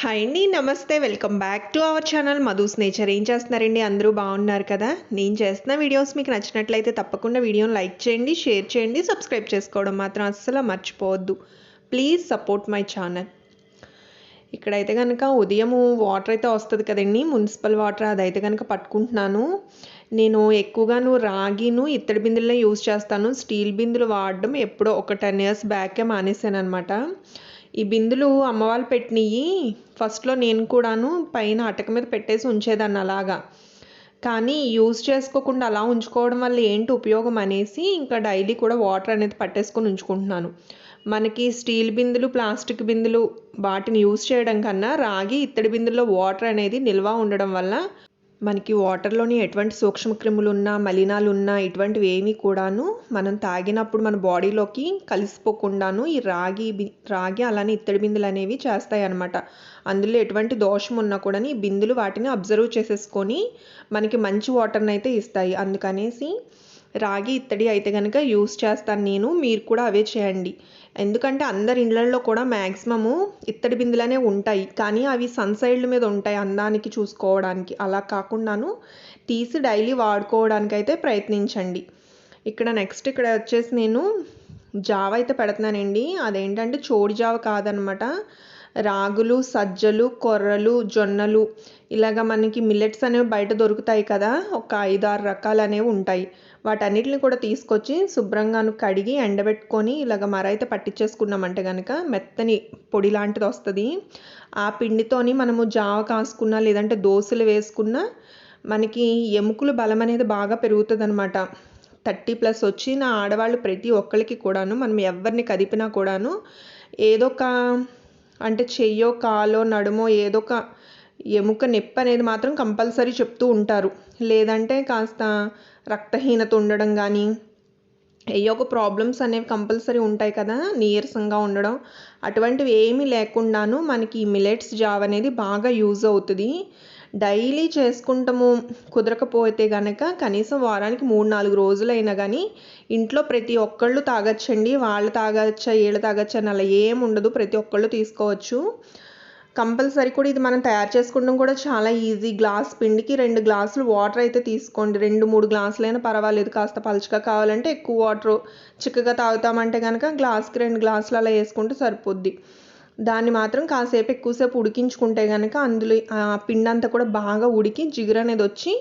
Hi అండి నమస్తే welcome back to our channel Madhu's nature ఏం చేస్తున్నారండి? అందరూ బాగున్నారు కదా? నేను చేస్తున్న వీడియోస్ మీకు నచ్చినట్లయితే తప్పకుండా వీడియోని లైక్ చేయండి షేర్ చేయండి సబ్స్క్రైబ్ చేసుకోవడం మాత్రం అస్సలు మర్చిపోవద్దు. ప్లీజ్ సపోర్ట్ మై ఛానల్ ఇక్కడైతే కనుక ఉదయము వాటర్ అయితే వస్తుంది కదండి మున్సిపల్ వాటర్ అదైతే కనుక పట్టుకుంటున్నాను. నేను ఎక్కువగాను రాగిను ఇత్తడి బిందుల్లో యూజ్ చేస్తాను. స్టీల్ బిందులు వాడడం ఎప్పుడో ఒక టెన్ ఇయర్స్ బ్యాకే మానేశాను అనమాట ఈ బిందులు అమ్మవాళ్ళు పెట్టినవి ఫస్ట్లో నేను కూడాను పైన అటక మీద పెట్టేసి ఉంచేదాన్ని అలాగా. కానీ యూజ్ చేసుకోకుండా అలా ఉంచుకోవడం వల్ల ఏంటి ఉపయోగం అనేసి ఇంకా డైలీ కూడా వాటర్ అనేది పట్టేసుకొని ఉంచుకుంటున్నాను. మనకి స్టీల్ బిందులు ప్లాస్టిక్ బిందులు వాటిని యూజ్ చేయడం కన్నా రాగి ఇత్తడి బిందుల్లో వాటర్ అనేది నిల్వ ఉండడం వల్ల మనకి వాటర్లోని ఎటువంటి సూక్ష్మక్రిములు ఉన్నా మలినాలు ఉన్నా ఇటువంటివి ఏమీ కూడాను మనం తాగినప్పుడు మన బాడీలోకి కలిసిపోకుండాను ఈ రాగి రాగి అలానే ఇత్తడి బిందులు అనేవి చేస్తాయి అన్నమాట అందులో ఎటువంటి దోషం ఉన్నా కూడా ఈ బిందులు వాటిని అబ్జర్వ్ చేసేసుకొని మనకి మంచి వాటర్ని అయితే ఇస్తాయి. అందుకనేసి రాగి ఇత్తడి అయితే కనుక యూస్ చేస్తాను నేను. మీరు కూడా అవే చేయండి. ఎందుకంటే అందరి ఇళ్ళల్లో కూడా మ్యాక్సిమము ఇత్తడి బిందులనే ఉంటాయి. కానీ అవి సన్ సైడ్ల మీద ఉంటాయి అందానికి చూసుకోవడానికి. అలా కాకుండాను తీసి డైలీ వాడుకోవడానికి అయితే ప్రయత్నించండి. ఇక్కడ నెక్స్ట్ ఇక్కడ వచ్చేసి నేను జావ అయితే పెడుతున్నానండి. అదేంటంటే చోడి జావ కాదనమాట. రాగులు సజ్జలు కొర్రలు జొన్నలు. ఇలాగ మనకి మిల్లెట్స్ అనేవి బయట దొరుకుతాయి కదా. ఒక ఐదు ఆరు రకాలు అనేవి ఉంటాయి. వాటన్నిటిని కూడా తీసుకొచ్చి శుభ్రంగాను కడిగి ఎండబెట్టుకొని ఇలాగ మరైతే పట్టించేసుకున్నామంటే కనుక మెత్తని పొడి లాంటిది వస్తుంది. ఆ పిండితోని మనము జావ కాసుకున్నా లేదంటే దోశలు వేసుకున్నా మనకి ఎముకలు బలం అనేది బాగా పెరుగుతుంది అనమాట థర్టీ ప్లస్ వచ్చిన ఆడవాళ్ళు ప్రతి ఒక్కరికి కూడాను మనం ఎవరిని కదిపినా కూడాను ఏదో ఒక అంటే చెయ్యో కాలో నడుమో ఏదో ఒక ఎముక నొప్పి అనేది మాత్రం కంపల్సరీ చెప్తూ ఉంటారు. లేదంటే కాస్త రక్తహీనత ఉండడం కానీ ఏయో ఒక ప్రాబ్లమ్స్ అనేవి కంపల్సరీ ఉంటాయి కదా నీరసంగా ఉండడం. అటువంటివి ఏమీ లేకుండాను మనకి మిలెట్స్ జావ్ అనేది బాగా యూజ్ అవుతుంది. డైలీ చేసుకుంటాము. కుదరకపోతే కనుక కనీసం వారానికి మూడు నాలుగు రోజులైనా కానీ ఇంట్లో ప్రతి ఒక్కళ్ళు తాగొచ్చండి. వాళ్ళు తాగచ్చా వీళ్ళు తాగచ్చా అని అలా ఏం ఉండదు. ప్రతి ఒక్కళ్ళు తీసుకోవచ్చు. కంపల్సరీ కూడా ఇది మనం తయారు చేసుకోవడం కూడా చాలా ఈజీ. గ్లాస్ పిండికి రెండు గ్లాసులు వాటర్ అయితే తీసుకోండి. రెండు మూడు గ్లాసులైనా పర్వాలేదు. కాస్త పలుచగా కావాలంటే ఎక్కువ వాటర్ చిక్కగా తాగుతామంటే కనుక గ్లాస్కి రెండు గ్లాసులు అలా వేసుకుంటే సరిపోద్ది. దాన్ని మాత్రం కాసేపు ఎక్కువసేపు ఉడికించుకుంటే కనుక అందులో ఆ పిండి అంతా కూడా బాగా ఉడికి జిగురు అనేది వచ్చి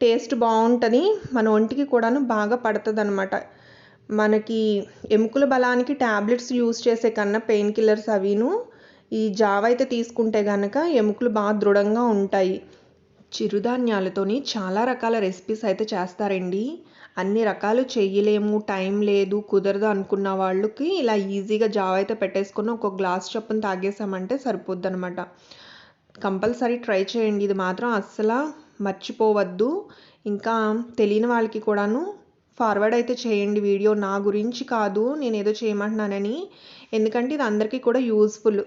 టేస్ట్ బాగుంటుంది. మన ఒంటికి కూడాను బాగా పడుతుంది అనమాట మనకి ఎముకల బలానికి ట్యాబ్లెట్స్ యూస్ చేసే కన్నా పెయిన్ కిల్లర్స్ అవిను. ఈ జావ అయితే తీసుకుంటే కనుక ఎముకలు బాగా దృఢంగా ఉంటాయి. చిరుధాన్యాలతోని చాలా రకాల రెసిపీస్ అయితే చేస్తారండి. అన్ని రకాలు చేయలేము టైం లేదు కుదరదు అనుకున్న వాళ్ళకి ఇలా ఈజీగా జావ అయితే పెట్టేసుకొని ఒక గ్లాస్ చొప్పున తాగేసామంటే సరిపోద్ది అనమాట కంపల్సరీ ట్రై చేయండి. ఇది మాత్రం అస్సలు మర్చిపోవద్దు. ఇంకా తెలియని వాళ్ళకి కూడాను ఫార్వర్డ్ అయితే చేయండి వీడియో. నా గురించి కాదు నేను ఏదో చేయమంటున్నానని. ఎందుకంటే ఇది అందరికీ కూడా యూస్ఫుల్.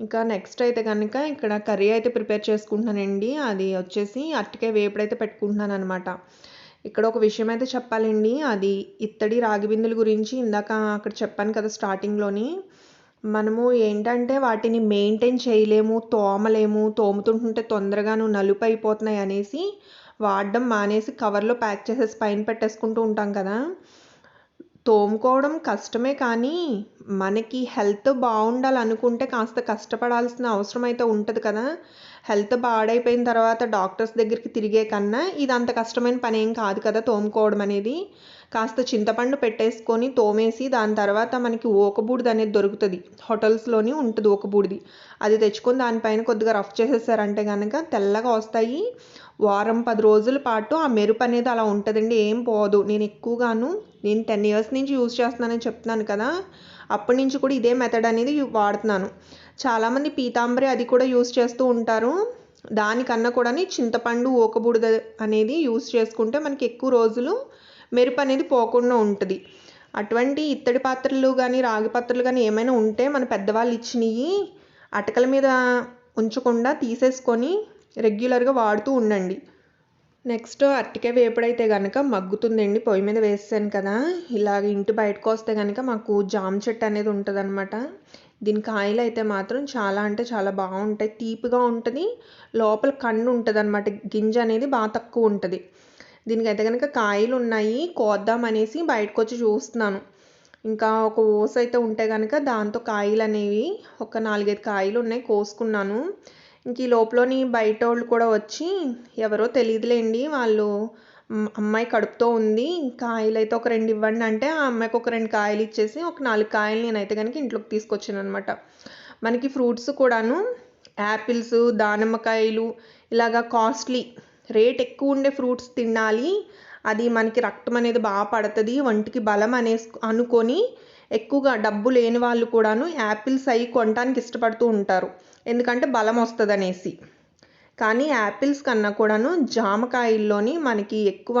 ఇంకా నెక్స్ట్ అయితే కనుక ఇక్కడ కర్రీ అయితే ప్రిపేర్ చేసుకుంటున్నానండి. అది వచ్చేసి అరటికాయ వేపుడైతే పెట్టుకుంటున్నాను అనమాట ఇక్కడ ఒక విషయం అయితే చెప్పాలండి. అది ఇత్తడి రాగి బిందుల గురించి ఇందాక అక్కడ చెప్పాను కదా స్టార్టింగ్లోని. మనము ఏంటంటే వాటిని మెయింటైన్ చేయలేము తోమలేము తోముతుంటుంటే తొందరగాను నలుపు అయిపోతున్నాయి అనేసి వాడడం మానేసి కవర్లో ప్యాక్ చేసేసి పైన పెట్టేసుకుంటూ ఉంటాం కదా. తోముకోవడం కష్టమే కానీ మనకి హెల్త్ బాగుండాలనుకుంటే కాస్త కష్టపడాల్సిన అవసరం అయితే ఉంటుంది కదా. హెల్త్ పాడైపోయిన తర్వాత డాక్టర్స్ దగ్గరికి తిరిగే కన్నా ఇది అంత కష్టమైన పని ఏం కాదు కదా తోముకోవడం అనేది. కాస్త చింతపండు పెట్టేసుకొని తోమేసి దాని తర్వాత మనకి ఓకబూడిది అనేది దొరుకుతుంది. హోటల్స్లోని ఉంటుంది ఓకబూడిది అది తెచ్చుకొని దానిపైన కొద్దిగా రఫ్ చేసేసారంటే కనుక తెల్లగా వస్తాయి. వారం పది రోజుల పాటు ఆ మెరుపు అనేది అలా ఉంటుందండి. ఏం పోదు. నేను ఎక్కువగాను నేను టెన్ ఇయర్స్ నుంచి యూజ్ చేస్తున్నానని చెప్తున్నాను కదా అప్పటి నుంచి కూడా ఇదే మెథడ్ అనేది వాడుతున్నాను. చాలామంది పీతాంబరి అది కూడా యూజ్ చేస్తూ ఉంటారు. దానికన్నా కూడా చింతపండు ఓకబూడిద అనేది యూజ్ చేసుకుంటే మనకి ఎక్కువ రోజులు మెరుపు అనేది పోకుండా ఉంటుంది. అటువంటి ఇత్తడి పాత్రలు కానీ రాగి పాత్రలు కానీ ఏమైనా ఉంటే మన పెద్దవాళ్ళు ఇచ్చినవి అటకల మీద ఉంచకుండా తీసేసుకొని రెగ్యులర్గా వాడుతూ ఉండండి. నెక్స్ట్ అరటికాయ వేపుడైతే కనుక మగ్గుతుందండి. పొయ్యి మీద వేసాను కదా. ఇలాగ ఇంటి బయటకు వస్తే కనుక మాకు జామ చెట్టు అనేది ఉంటుంది అనమాట దీని కాయలు అయితే మాత్రం చాలా అంటే చాలా బాగుంటాయి. తీపిగా ఉంటుంది. లోపల కన్ను ఉంటుంది అనమాట గింజ అనేది బాగా తక్కువ ఉంటుంది. దీనికైతే కనుక కాయలు ఉన్నాయి కోద్దాం అనేసి బయటకు వచ్చి చూస్తున్నాను. ఇంకా ఒక ఓస్ అయితే ఉంటే కనుక దాంతో కాయలు అనేవి ఒక నాలుగైదు కాయలు ఉన్నాయి కోసుకున్నాను. ఇంక ఈ లోపలని బయట వాళ్ళు కూడా వచ్చి ఎవరో తెలియదులేండి వాళ్ళు అమ్మాయి కడుపుతో ఉంది కాయలు అయితే ఒక రెండు ఇవ్వండి అంటే ఆ అమ్మాయికి ఒక రెండు కాయలు ఇచ్చేసి ఒక నాలుగు కాయలు నేనైతే కనుక ఇంట్లోకి తీసుకొచ్చాను అనమాట మనకి ఫ్రూట్స్ కూడాను యాపిల్స్ దానిమ్మకాయలు ఇలాగా కాస్ట్లీ రేట్ ఎక్కువ ఉండే ఫ్రూట్స్ తినాలి. అది మనకి రక్తం అనేది బాగా పడుతుంది. ఒంటికి బలం అనేసి అనుకొని ఎక్కువగా డబ్బు లేని వాళ్ళు కూడాను యాపిల్స్ అవి కొనడానికి ఇష్టపడుతూ ఉంటారు. ఎందుకంటే బలం వస్తుంది అనేసి కానీ యాపిల్స్ కన్నా కూడాను జామకాయల్లోని మనకి ఎక్కువ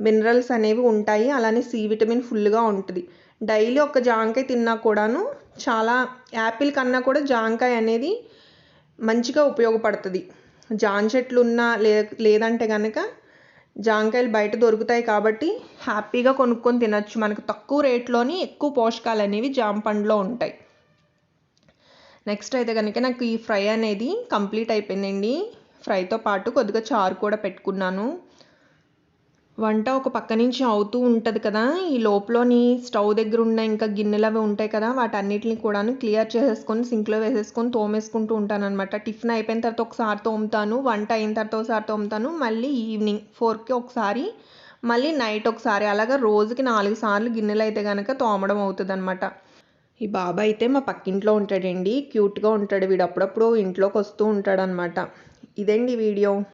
మినరల్స్ అనేవి ఉంటాయి. అలానే సి విటమిన్ ఫుల్గా ఉంటుంది. డైలీ ఒక జామకాయ తిన్నా కూడాను చాలా యాపిల్ కన్నా కూడా జామకాయ అనేది మంచిగా ఉపయోగపడుతుంది. జాన్ చెట్లు ఉన్నా లే లేదంటే కనుక జామకాయలు బయట దొరుకుతాయి కాబట్టి హ్యాపీగా కొనుక్కొని తినచ్చు. మనకు తక్కువ రేట్లోని ఎక్కువ పోషకాలు అనేవి జామ పండులో ఉంటాయి. నెక్స్ట్ అయితే కనుక నాకు ఈ ఫ్రై అనేది కంప్లీట్ అయిపోయిందండి. ఫ్రైతో పాటు కొద్దిగా చారు కూడా పెట్టుకున్నాను. వంట ఒక పక్క నుంచి అవుతూ ఉంటుంది కదా. ఈ లోపలని స్టవ్ దగ్గర ఉన్న ఇంకా గిన్నెలు అవి ఉంటాయి కదా. వాటన్నిటిని కూడాను క్లియర్ చేసేసుకొని సింక్లో వేసేసుకొని తోమేసుకుంటూ ఉంటాను అనమాట టిఫిన్ అయిపోయిన తర్వాత ఒకసారి తోముతాను వంట అయిన తర్వాత ఒకసారి తోముతాను మళ్ళీ ఈవినింగ్ ఫోర్కి ఒకసారి మళ్ళీ నైట్ ఒకసారి. అలాగా రోజుకి నాలుగు సార్లు గిన్నెలు అయితే కనుక తోమడం అవుతుంది అనమాట ఈ బాబా అయితే మా పక్కింట్లో ఉంటాడండి. క్యూట్గా ఉంటాడు. వీడు అప్పుడప్పుడు ఇంట్లోకి వస్తూ ఉంటాడనమాట ఇదండి వీడియో?